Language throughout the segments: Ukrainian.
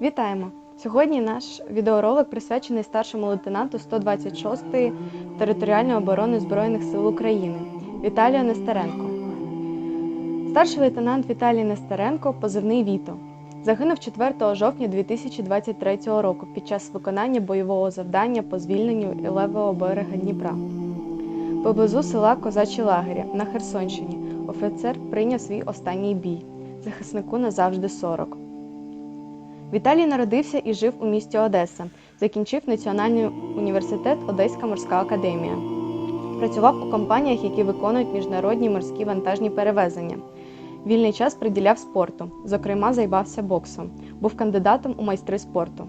Вітаємо! Сьогодні наш відеоролик присвячений старшому лейтенанту 126-ї територіальної оборони Збройних сил України Віталію Нестеренко. Старший лейтенант Віталій Нестеренко, позивний Віто, загинув 4 жовтня 2023 року під час виконання бойового завдання по звільненню левого берега Дніпра. Поблизу села Козачі Лагері на Херсонщині офіцер прийняв свій останній бій. Захиснику назавжди 40. Віталій народився і жив у місті Одеса. Закінчив Національний університет Одеська морська академія. Працював у компаніях, які виконують міжнародні морські вантажні перевезення. Вільний час приділяв спорту, зокрема, займався боксом, був кандидатом у майстри спорту.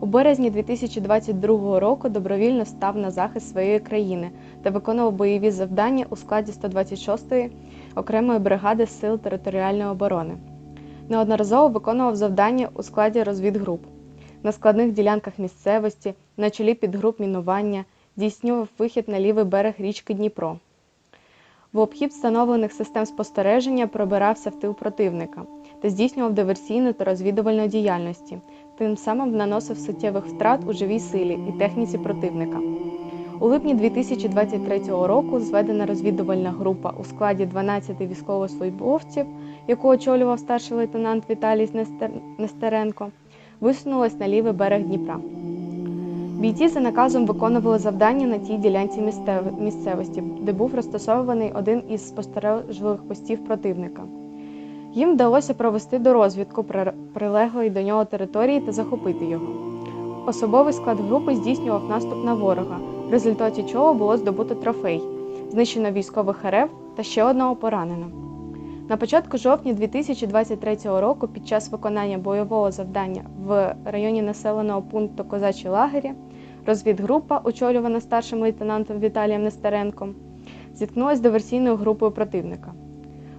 У березні 2022 року добровільно став на захист своєї країни та виконував бойові завдання у складі 126-ї окремої бригади Сил територіальної оборони. Неодноразово виконував завдання у складі розвідгруп на складних ділянках місцевості, на чолі підгруп мінування, здійснював вихід на лівий берег річки Дніпро. В обхід встановлених систем спостереження пробирався в тил противника та здійснював диверсійну та розвідувальну діяльності, тим самим наносив суттєвих втрат у живій силі і техніці противника. У липні 2023 року зведена розвідувальна група у складі 12 військовослужбовців, яку очолював старший лейтенант Віталій Нестеренко, висунулась на лівий берег Дніпра. Бійці за наказом виконували завдання на тій ділянці місцевості, де був розташований один із спостережливих постів противника. Їм вдалося провести дорозвідку при- прилеглої до нього території та захопити його. Особовий склад групи здійснював наступ на ворога, в результаті чого було здобуто трофей, знищено військових РФ та ще одного поранено. На початку жовтня 2023 року, під час виконання бойового завдання в районі населеного пункту Козачі Лагері, розвідгрупа, очолювана старшим лейтенантом Віталієм Нестеренком, зіткнулася з диверсійною групою противника.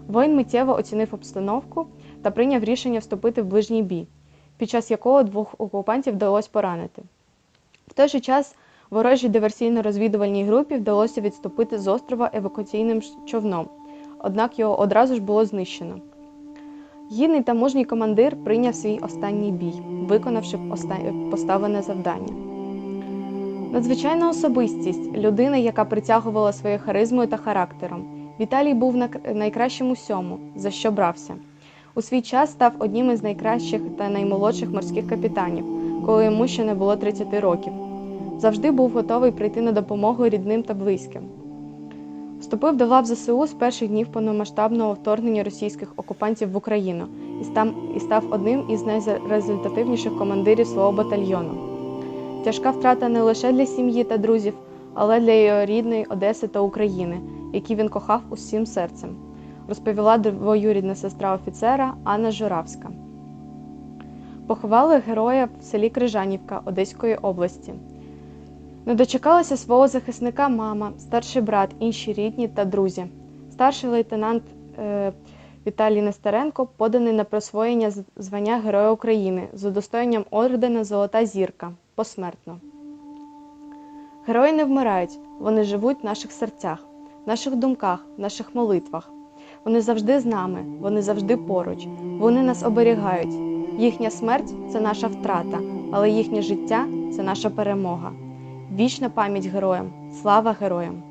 Воїн миттєво оцінив обстановку та прийняв рішення вступити в ближній бій, під час якого двох окупантів вдалося поранити. В той же час ворожій диверсійно-розвідувальній групі вдалося відступити з острова евакуаційним човном, однак його одразу ж було знищено. Гідний та мужній командир прийняв свій останній бій, виконавши поставлене завдання. Надзвичайна особистість, людина, яка притягувала своєю харизмою та характером. Віталій був на- найкращим усьому, за що брався. У свій час став одним із найкращих та наймолодших морських капітанів, коли йому ще не було 30 років. Завжди був готовий прийти на допомогу рідним та близьким. Вступив до лав ЗСУ з перших днів повномасштабного вторгнення російських окупантів в Україну і став, і став одним із найрезультативніших командирів свого батальйону. Тяжка втрата не лише для сім'ї та друзів, але для його рідної Одеси та України, які він кохав усім серцем, розповіла двоюрідна сестра офіцера Анна Журавська. Поховали героя в селі Крижанівка Одеської області. Не дочекалася свого захисника мама, старший брат, інші рідні та друзі. Старший лейтенант е, Віталій Нестеренко поданий на присвоєння звання Героя України з удостоєнням ордена Золота зірка посмертно. Герої не вмирають, вони живуть в наших серцях, в наших думках, в наших молитвах. Вони завжди з нами, вони завжди поруч, вони нас оберігають. Їхня смерть це наша втрата, але їхнє життя це наша перемога. Вічна пам'ять героям, слава героям!